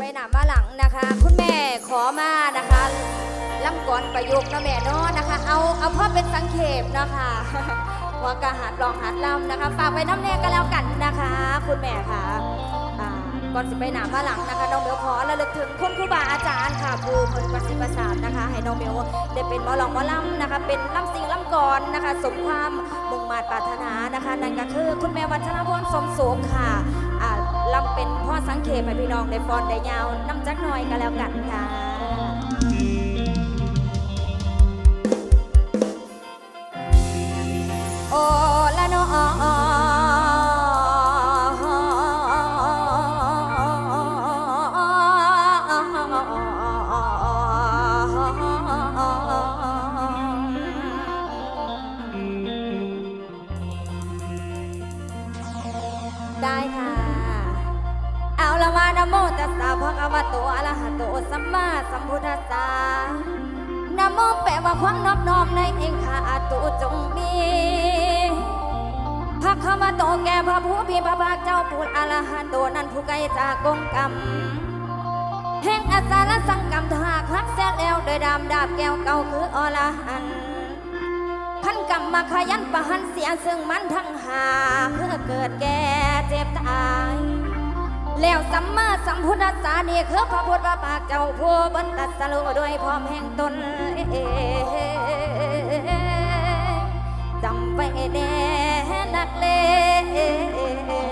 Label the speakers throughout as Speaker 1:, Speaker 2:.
Speaker 1: ไปหนามาหลังนะคะ คุณแม่ขอมานะคะล่ำก่อนประโยคนะแม่เนาะนะคะ เอาเอาพ่อเป็นสังเขปนะคะว่ากะหัดลองหัดลำนะคะฝากไปน้ำแน่ก็แล้วกันนะคะ คุณแม่ค่ะอ่าก่อนสิไปหนามาหลังนะคะน้องเบลขอระลึกถึงคุณครูบาอาจารย์ค่ะครูเพิ่นประสิทธิ์ประสานนะคะ ให้น้องเบลได้เป็นหมอลองหมอลำนะคะ เป็นลำสิงลำกรนะคะ สมความมุ่งมา่ปรารถนานะคะ นั่นก็คือคุณแม่วัชรพรสมสูงค่ะ ลำเป็นพ่อสังเขปให้พี่น้องได้ฟอนได้ยาวน้ำจักหน่อยก็แล้วกันค่ะโอ้ละนอได้ค่ะเอาะมา นะโมตัสสะภะคะวะโตอะระหะโตสัมมาสัมพุทธัสสะนะโมแปลว่าความนอบน้อมในเองข้าตุจงมีภะคะวะโตแก่พระผู้มีพระภาคเจ้าพูดอะระหะโตนั้นผู้ไกลจากกงกรรมแห่งอาสาและสังกรรมถ้าหากรักเสียแล้วโดยดามดาบแก้วเก่าคืออรหันต์พันกรรมมาขยันประหันเสียซึ่งมันทั้งหาเพื่อเกิดแก่เจ็บตาย แล้วสัมมาสัมพุทธัสสะนี่คือพระพุทธพระปากเจ้าผู้บรรตัสรู้ด้วยพร้อมแห่งตนจำไปแน่นักเลง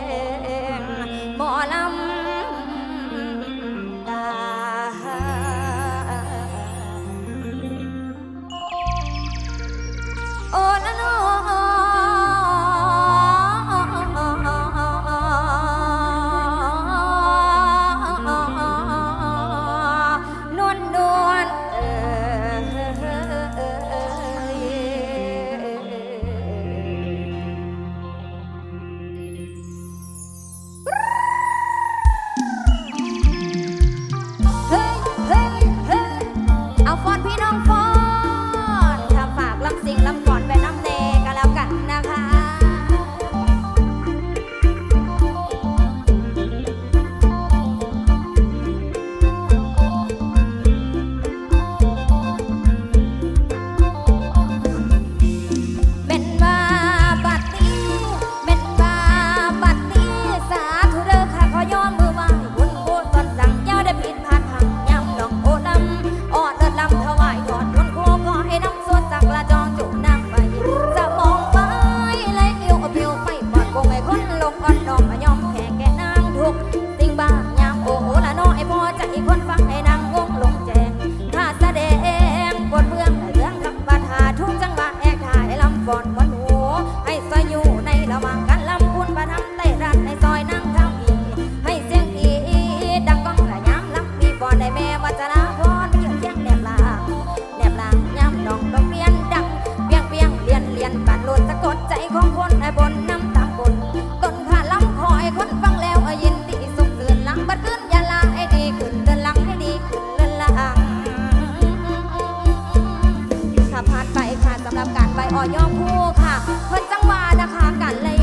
Speaker 1: กันใบอ่อยย่
Speaker 2: อ
Speaker 1: มผู้ค่ะ เพิ่นจังหวะนะคะกั
Speaker 2: นเลย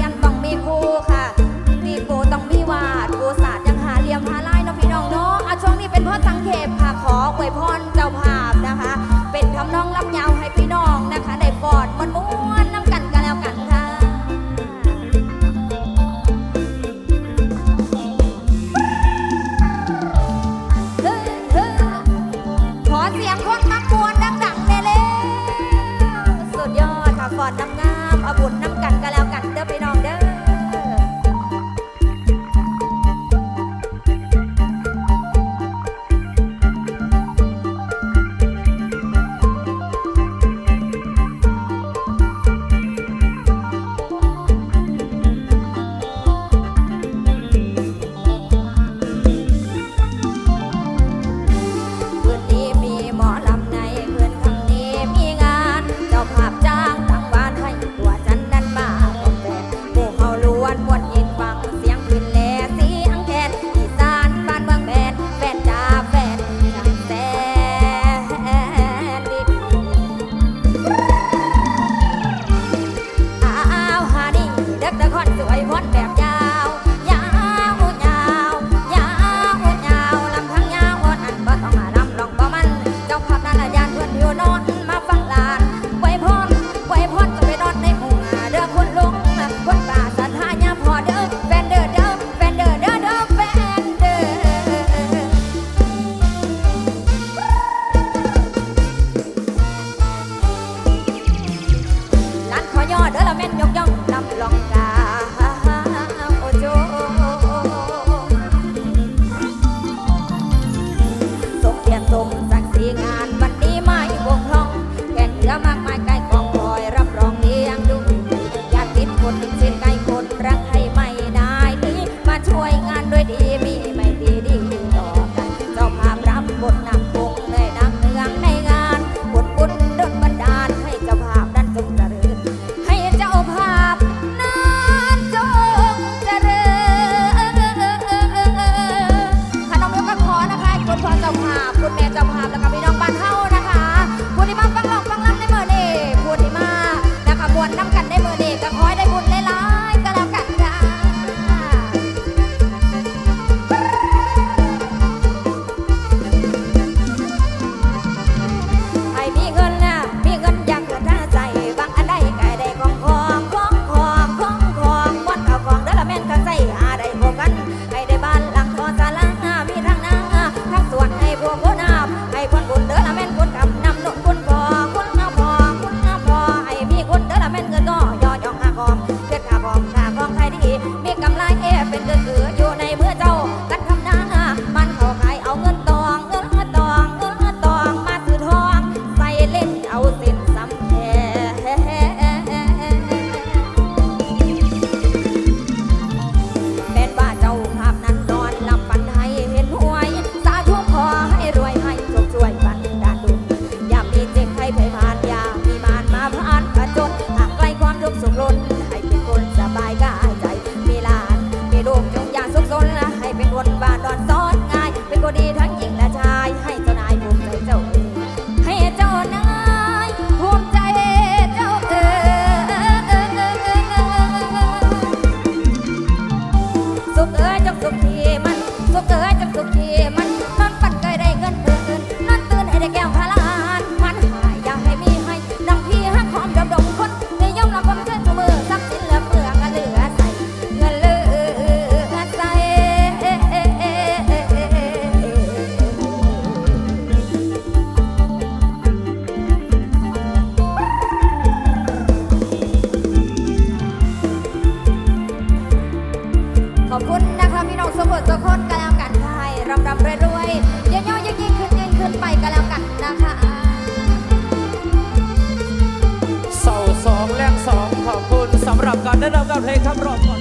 Speaker 2: ระดั
Speaker 1: บกาเพ
Speaker 2: ลงครับร
Speaker 1: อบก่อน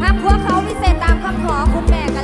Speaker 1: พัก
Speaker 2: พวกเขา
Speaker 1: พิเศษตามคำขอคุณแม่กัน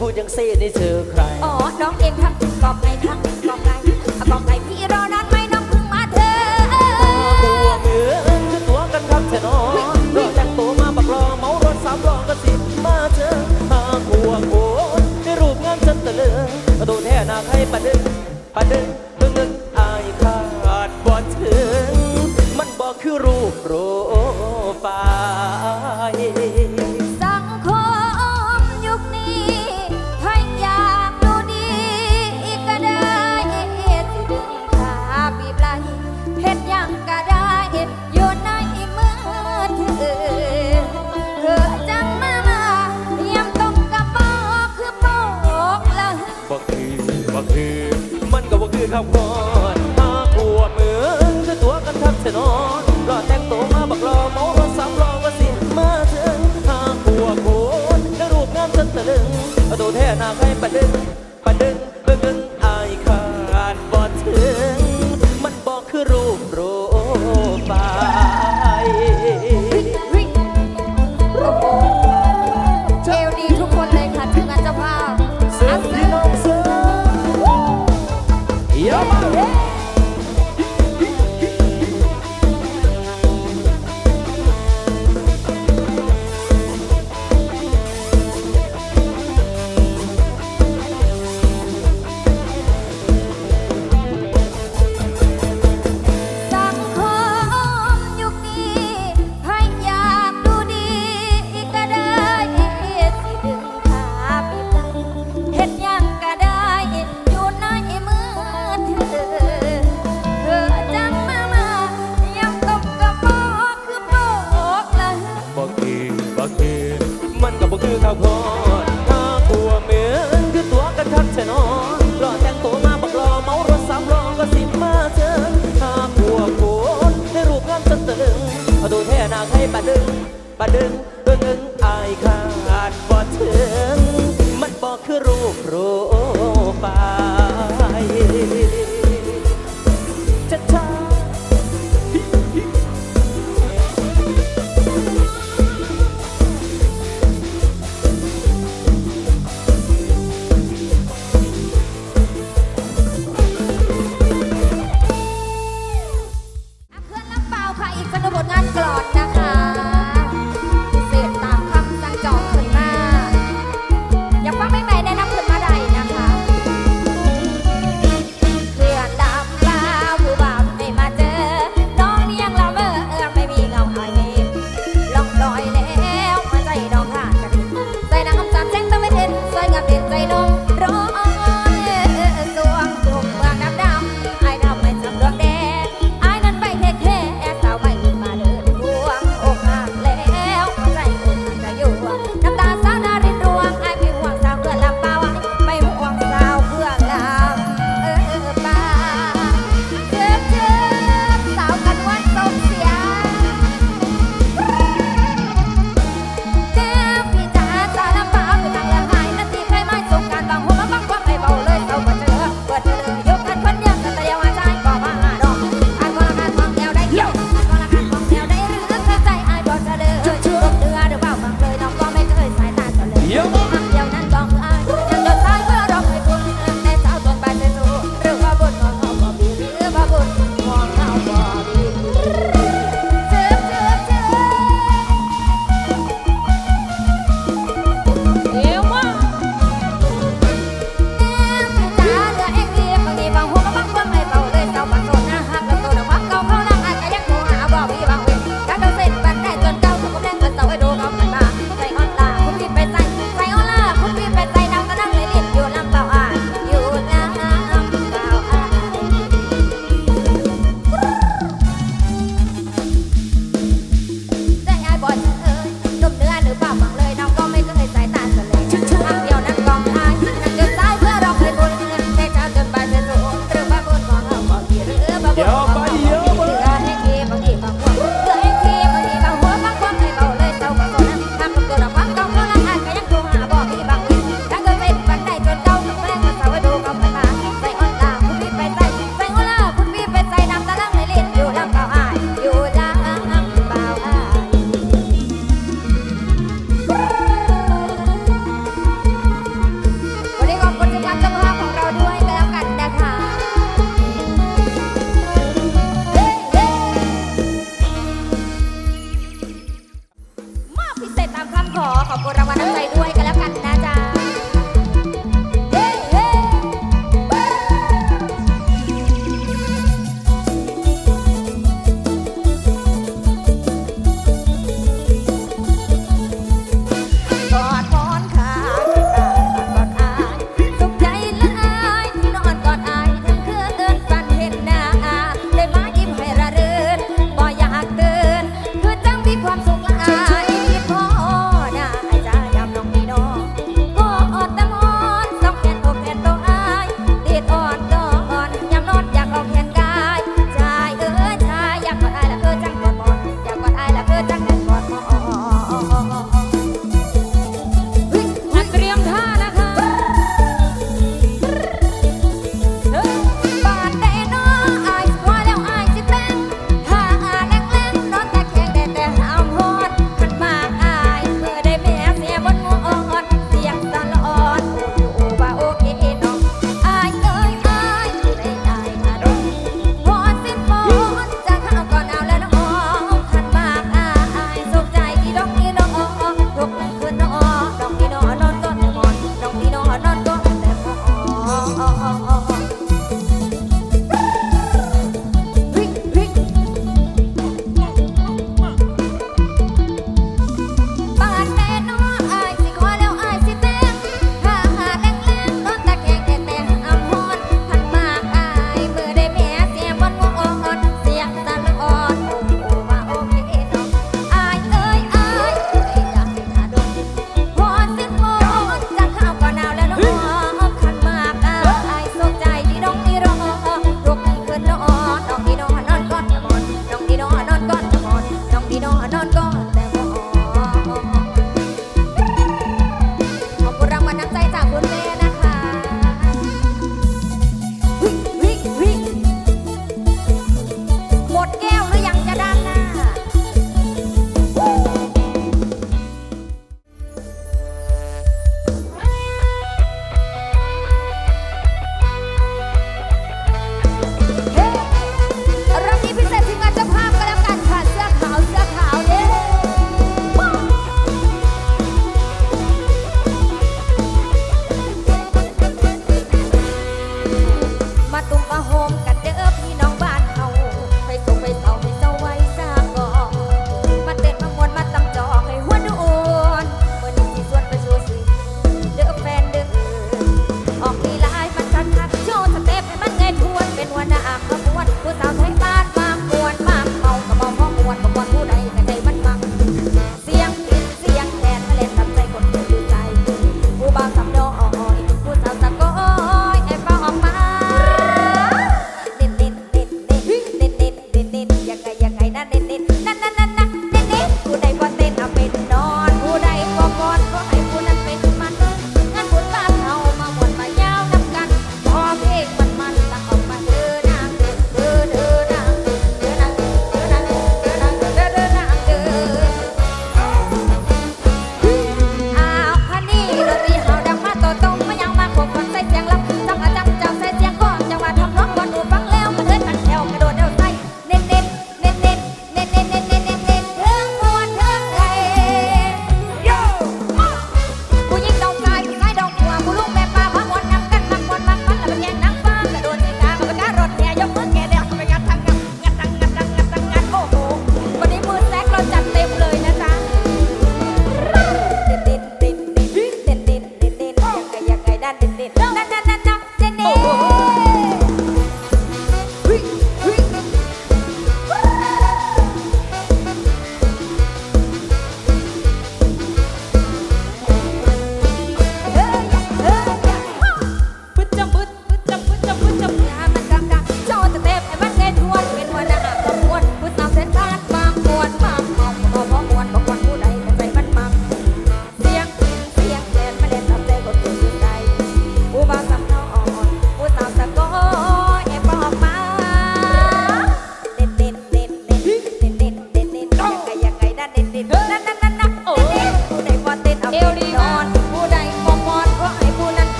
Speaker 1: พูดยังซีนี่ชื่อใคร อ๋อ น้องเองครับกอบไหนครับกอบไหนกอบไหน na ngay pa din